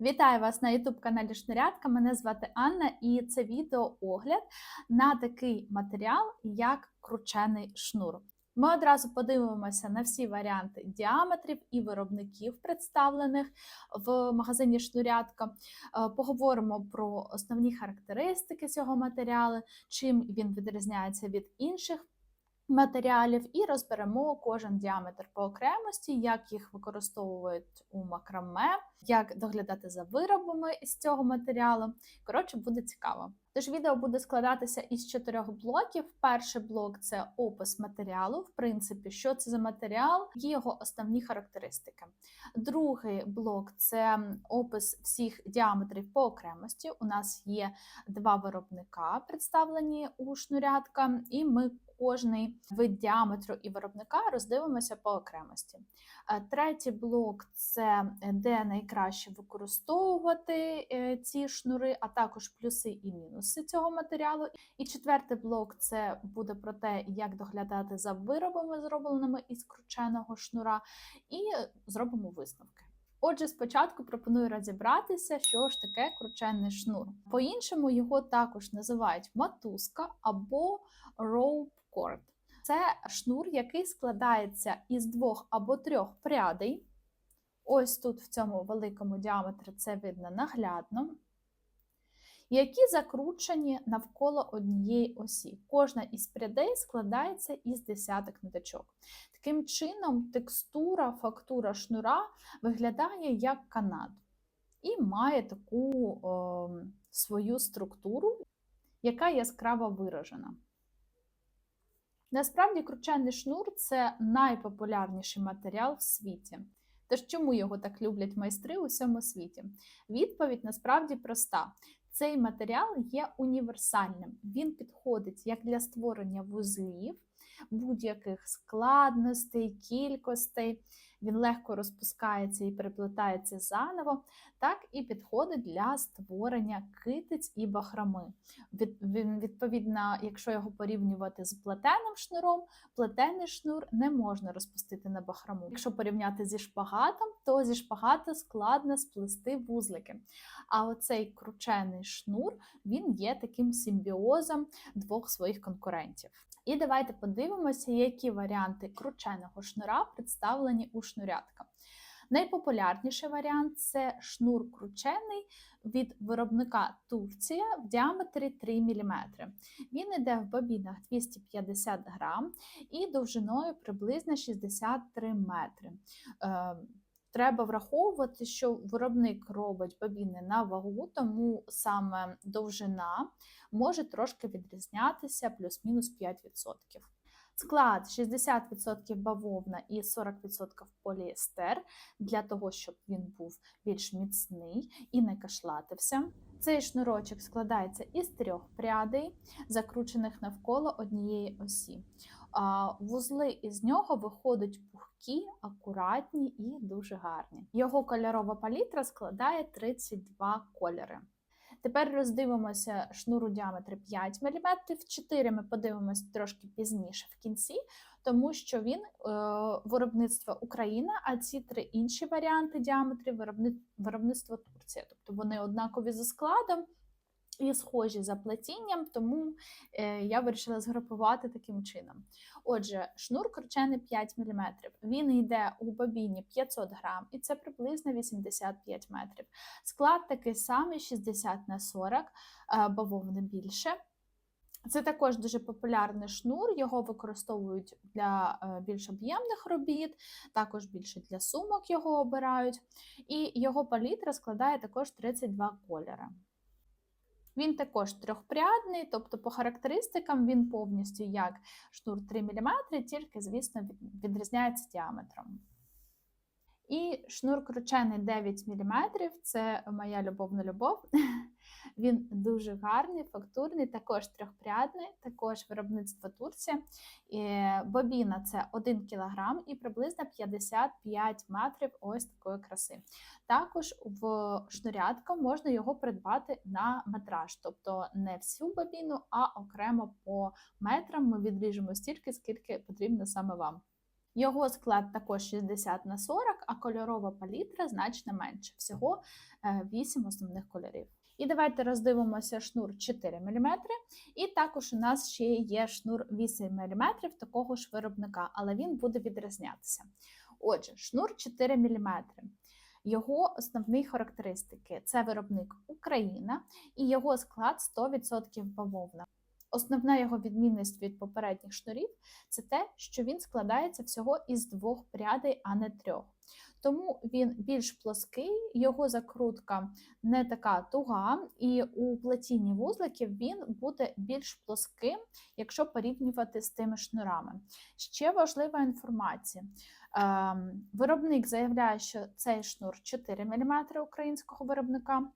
Вітаю вас на youtube каналі Шнурятка. Мене звати Анна, і це відео огляд на такий матеріал, як кручений шнур. Ми одразу подивимося на всі варіанти діаметрів і виробників, представлених в магазині Шнурятка. Е, Поговоримо про основні характеристики цього матеріалу, чим він відрізняється від інших матеріалів, і розберемо кожен діаметр по окремості, як їх використовують у макраме, як доглядати за виробами з цього матеріалу. Коротше, буде цікаво. Тож відео буде складатися із чотирьох блоків. Перший блок це опис матеріалу, в принципі, що це за матеріал, і його основні характеристики. Другий блок це опис всіх діаметрів по окремості. У нас є два виробника, представлені у шнурятка, і ми кожний вид діаметру і виробника роздивимося по окремості. Е, Третій блок це де найкраще використовувати е, ці шнури, а також плюси і мінуси цього матеріалу. І четвертий блок це буде про те, як доглядати за виробами, зробленими із крученого шнура, і зробимо висновки. Отже, спочатку пропоную розібратися, що ж таке кручений шнур. По-іншому його також називають матузка або rope cord. Це шнур, який складається із двох або трьох прядей. Ось тут, в цьому великому діаметрі, це видно наглядно, які закручені навколо однієї осі. Кожна із прядей складається із десяток ниточок. Таким чином, текстура, фактура шнура виглядає як канат і має таку о, свою структуру, яка яскраво виражена. Насправді, кручений шнур це найпопулярніший матеріал в світі. Тож чому його так люблять майстри у всьому світі? Відповідь насправді проста. Цей матеріал є універсальним. Він підходить як для створення вузлів, будь-яких складностей, кількостей. Він легко розпускається і переплетається заново, так і підходить для створення китиць і бахроми. Він, відповідно, якщо його порівнювати з плетеним шнуром, плетений шнур не можна розпустити на бахрому. Якщо порівняти зі шпагатом, то зі шпагату складно сплести вузлики. А оцей кручений шнур він є таким симбіозом двох своїх конкурентів. І давайте подивимося, які варіанти крученого шнура представлені у шнурятка. Найпопулярніший варіант це шнур кручений від виробника Турція в діаметрі 3 мм. Він йде в бобінах 250 грам і довжиною приблизно 63 метри. Треба враховувати, що виробник робить бобіни на вагу, тому саме довжина може трошки відрізнятися плюс-мінус 5%. Склад 60% бавовна і 40% поліестер для того, щоб він був більш міцний і не кашлатився. Цей шнурочок складається із трьох прядей, закручених навколо однієї осі. Вузли із нього виходять пухкі, акуратні і дуже гарні. Його кольорова палітра складає 32 кольори. Тепер роздивимося шнур у 5 мм, 4 ми подивимося трошки пізніше в кінці, тому що він е, виробництво Україна, а ці три інші варіанти діаметрів виробництво Турція. Тобто вони однакові за складом і схожі за плетінням, тому е, я вирішила згрупувати таким чином. Отже, шнур кручений 5 мм. Він йде у бобіні 500 грам, і це приблизно 85 метрів. Склад такий самий 60 на 40, е, бавовни більше. Це також дуже популярний шнур, його використовують для е, більш об'ємних робіт, також більше для сумок його обирають. І його палітра складає також 32 кольори. Він також трьохпрядний, тобто по характеристикам він повністю як шнур 3 мм, тільки, звісно, відрізняється діаметром. І шнур кручений 9 мм це моя любовна любов. Він дуже гарний, фактурний, також трьохпрядний, також виробництво Турція. Бобіна це 1 кг і приблизно 55 метрів ось такої краси. Також в шнурятку можна його придбати на метраж, тобто не всю бобіну, а окремо по метрам ми відріжемо стільки, скільки потрібно саме вам. Його склад також 60 на 40, а кольорова палітра значно менше. Всього 8 основних кольорів. І давайте роздивимося шнур 4 мм. І також у нас ще є шнур 8 мм такого ж виробника, але він буде відрізнятися. Отже, шнур 4 мм. Його основні характеристики це виробник Україна і його склад 100% бавовна. Основна його відмінність від попередніх шнурів це те, що він складається всього із двох прядей, а не трьох. Тому він більш плоский, його закрутка не така туга, і у плетінні вузликів він буде більш плоским, якщо порівнювати з тими шнурами. Ще важлива інформація. Ем, виробник заявляє, що цей шнур 4 мм українського виробника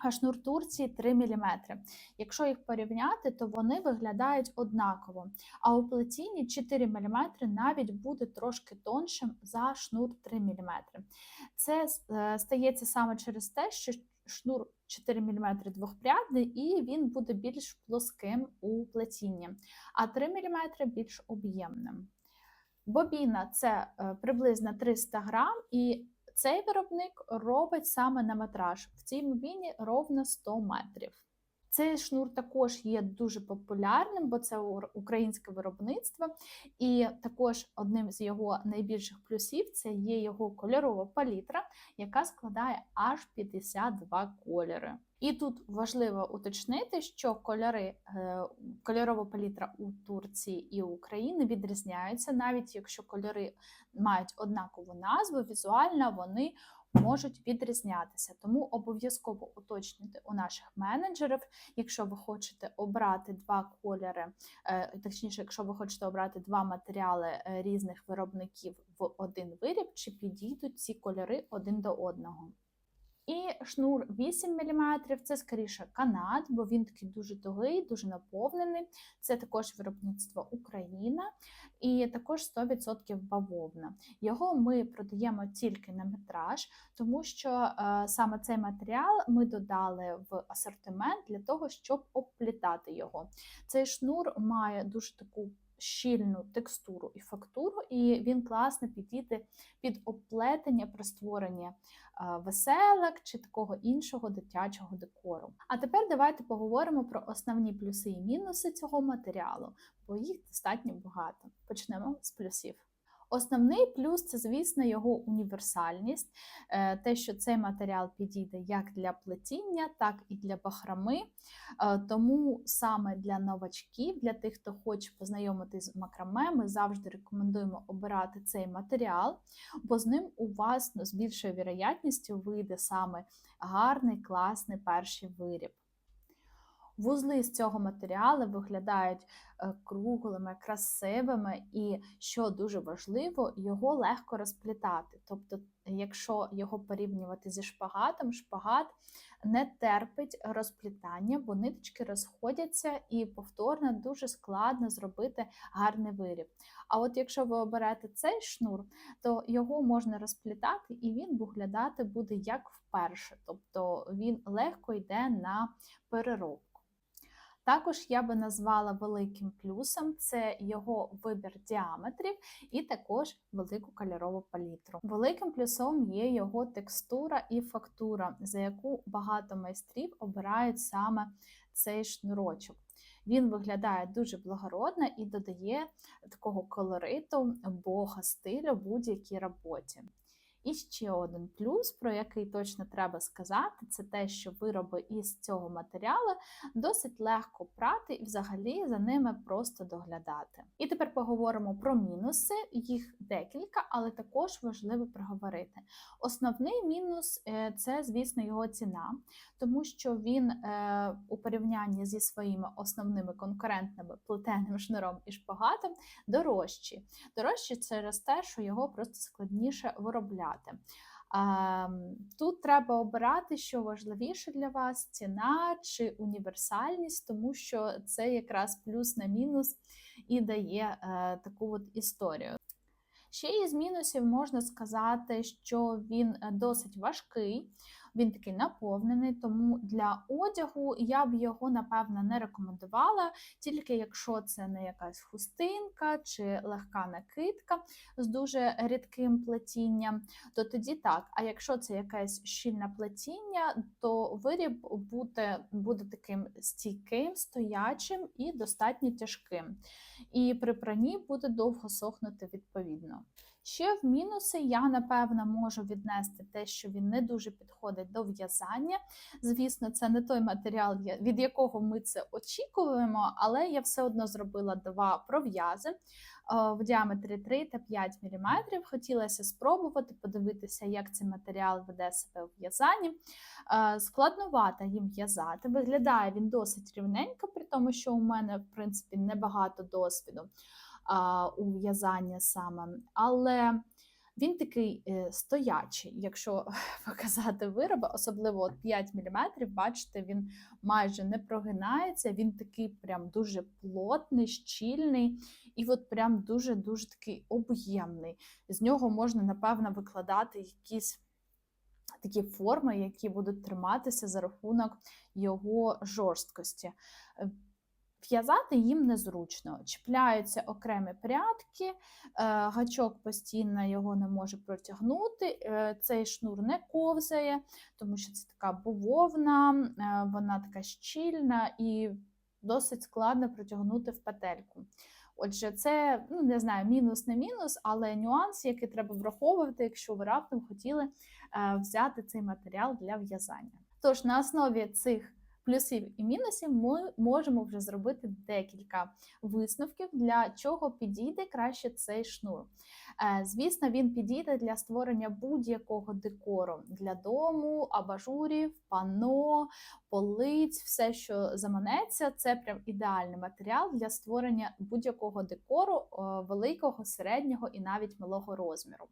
а шнур Турції 3 мм. Якщо їх порівняти, то вони виглядають однаково. А у плетінні 4 мм навіть буде трошки тоншим за шнур 3 мм. Це е, стається саме через те, що шнур 4 мм двохпрядний, і він буде більш плоским у плетінні, а 3 мм більш об'ємним. Бобіна це е, приблизно 300 грам, і цей виробник робить саме на метраж. В цій мобіні ровно 100 метрів. Цей шнур також є дуже популярним, бо це українське виробництво, і також одним з його найбільших плюсів це є його кольорова палітра, яка складає аж 52 кольори. І тут важливо уточнити, що кольори, е, кольорова палітра у Турції і України відрізняються, навіть якщо кольори мають однакову назву, візуально вони можуть відрізнятися. Тому обов'язково уточнюйте у наших менеджерів, якщо ви хочете обрати два кольори, е, точніше, якщо ви хочете обрати два матеріали е, різних виробників в один виріб, чи підійдуть ці кольори один до одного. І шнур 8 мм це скоріше канат, бо він такий дуже тугий, дуже наповнений. Це також виробництво Україна і також 100% бавовна. Його ми продаємо тільки на метраж, тому що е, саме цей матеріал ми додали в асортимент для того, щоб обплітати його. Цей шнур має дуже таку щільну текстуру і фактуру, і він класно підійде під оплетення при створенні веселок чи такого іншого дитячого декору. А тепер давайте поговоримо про основні плюси і мінуси цього матеріалу, бо їх достатньо багато. Почнемо з плюсів. Основний плюс це, звісно, його універсальність, е, те, що цей матеріал підійде як для плетіння, так і для бахрами. Е, тому саме для новачків, для тих, хто хоче познайомитись з макраме, ми завжди рекомендуємо обирати цей матеріал, бо з ним у вас ну, з більшою вірогятністю вийде саме гарний, класний перший виріб. Вузли з цього матеріалу виглядають е, круглими, красивими, і, що дуже важливо, його легко розплітати. Тобто, якщо його порівнювати зі шпагатом, шпагат не терпить розплітання, бо ниточки розходяться і повторно дуже складно зробити гарний виріб. А от якщо ви оберете цей шнур, то його можна розплітати і він виглядати буде як вперше, тобто він легко йде на переробку. Також я би назвала великим плюсом це його вибір діаметрів і також велику кольорову палітру. Великим плюсом є його текстура і фактура, за яку багато майстрів обирають саме цей шнурочок. Він виглядає дуже благородно і додає такого колориту, бога стилю будь-якій роботі. І ще один плюс, про який точно треба сказати, це те, що вироби із цього матеріалу досить легко прати і взагалі за ними просто доглядати. І тепер поговоримо про мінуси, їх декілька, але також важливо проговорити. Основний мінус е, це, звісно, його ціна, тому що він е, у порівнянні зі своїми основними конкурентними плетеним шнуром і шпагатом дорожчий. Дорожчий через те, що його просто складніше виробляти обирати. Тут треба обирати, що важливіше для вас: ціна чи універсальність, тому що це якраз плюс на мінус і дає е, таку от історію. Ще із мінусів можна сказати, що він е, досить важкий, Він такий наповнений, тому для одягу я б його, напевно, не рекомендувала, тільки якщо це не якась хустинка чи легка накидка з дуже рідким плетінням, то тоді так. А якщо це якесь щільне плетіння, то виріб буде, буде таким стійким, стоячим і достатньо тяжким. І при пранні буде довго сохнути відповідно. Ще в мінуси я, напевно, можу віднести те, що він не дуже підходить до в'язання. Звісно, це не той матеріал, від якого ми це очікуємо, але я все одно зробила два пров'язи е, в діаметрі 3 та 5 мм. Хотілося спробувати подивитися, як цей матеріал веде себе в в'язанні. Е, складновато їм в'язати. Виглядає він досить рівненько, при тому, що у мене, в принципі, небагато досвіду у в'язання саме. Але він такий е, стоячий, якщо показати вироби, особливо от 5 мм, бачите, він майже не прогинається, він такий прям дуже плотний, щільний і от прям дуже-дуже такий об'ємний. З нього можна, напевно, викладати якісь такі форми, які будуть триматися за рахунок його жорсткості. В'язати їм незручно, чіпляються окремі прядки, е, гачок постійно його не може протягнути, е, цей шнур не ковзає, тому що це така бововна, е, вона така щільна і досить складно протягнути в петельку. Отже, це ну не знаю, мінус не мінус, але нюанс, який треба враховувати, якщо ви раптом хотіли взяти цей матеріал для в'язання. Тож на основі цих плюсів і мінусів ми можемо вже зробити декілька висновків, для чого підійде краще цей шнур. Е, звісно, він підійде для створення будь-якого декору для дому, абажурів, пано, полиць, все, що заманеться, це прям ідеальний матеріал для створення будь-якого декору великого, середнього і навіть малого розміру.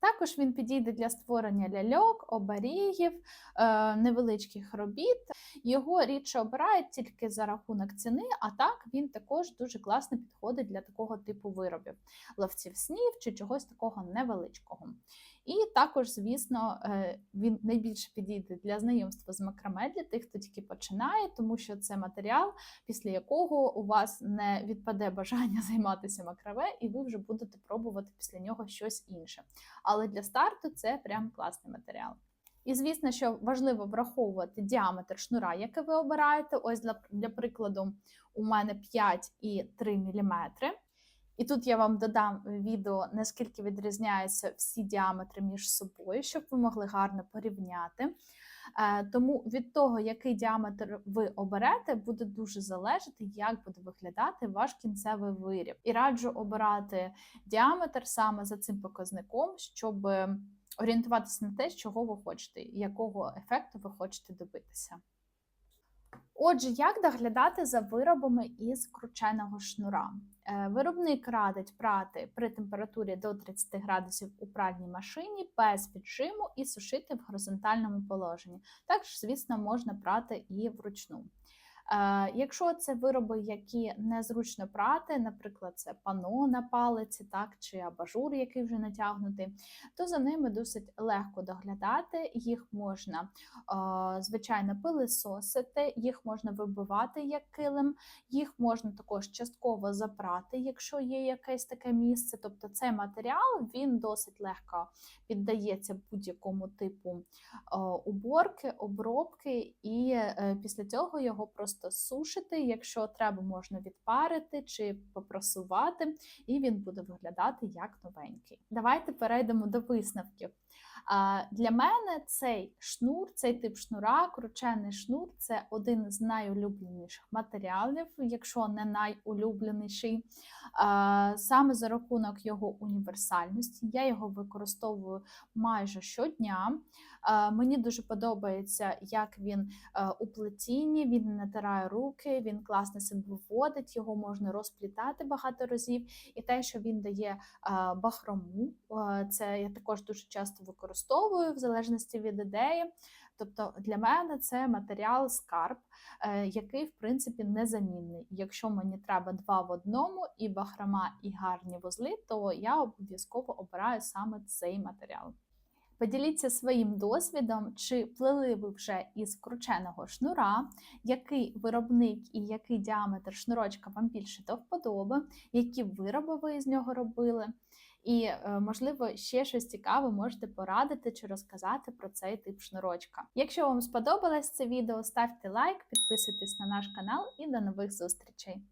Також він підійде для створення ляльок, оберігів, е, невеличких робіт. Його рідше обирають тільки за рахунок ціни, а так він також дуже класно підходить для такого типу виробів, ловців снів чи чогось такого невеличкого. І також, звісно, е, він найбільше підійде для знайомства з макраме для тих, хто тільки починає, тому що це матеріал, після якого у вас не відпаде бажання займатися макраме, і ви вже будете пробувати після нього щось інше. Але для старту це прям класний матеріал. І, звісно, що важливо враховувати діаметр шнура, який ви обираєте. Ось для, для прикладу, у мене 5 і 3 мм. І тут я вам додам відео, наскільки відрізняються всі діаметри між собою, щоб ви могли гарно порівняти. Е, тому від того, який діаметр ви оберете, буде дуже залежати, як буде виглядати ваш кінцевий виріб. І раджу обирати діаметр саме за цим показником, щоб орієнтуватися на те, чого ви хочете, якого ефекту ви хочете добитися. Отже, як доглядати за виробами із крученого шнура? Е, виробник радить прати при температурі до 30 градусів у пральній машині без піджиму і сушити в горизонтальному положенні. Також, звісно, можна прати і вручну. Е, якщо це вироби, які незручно прати, наприклад, це пано на палиці, так, чи абажур, який вже натягнутий, то за ними досить легко доглядати, їх можна, звичайно, пилисосити, їх можна вибивати як килим, їх можна також частково запрати, якщо є якесь таке місце. Тобто цей матеріал він досить легко піддається будь-якому типу уборки, обробки, і е, після цього його просто просто сушити. Якщо треба, можна відпарити чи попросувати, і він буде виглядати як новенький. Давайте перейдемо до висновків. Для мене цей шнур, цей тип шнура, кручений шнур це один з найулюбленіших матеріалів, якщо не найулюбленіший. Саме за рахунок його універсальності. Я його використовую майже щодня. Мені дуже подобається, як він у плетінні, він не натирає руки, він класно себе виводить, його можна розплітати багато разів. І те, що він дає бахрому, це я також дуже часто використовую в залежності від ідеї. Тобто для мене це матеріал скарб, е, який, в принципі, незамінний. Якщо мені треба два в одному, і бахрома, і гарні вузли, то я обов'язково обираю саме цей матеріал. Поділіться своїм досвідом, чи плели ви вже із крученого шнура, який виробник і який діаметр шнурочка вам більше до вподоби, які вироби ви із нього робили. І, е, можливо, ще щось цікаве можете порадити чи розказати про цей тип шнурочка. Якщо вам сподобалось це відео, ставте лайк, підписуйтесь на наш канал і до нових зустрічей!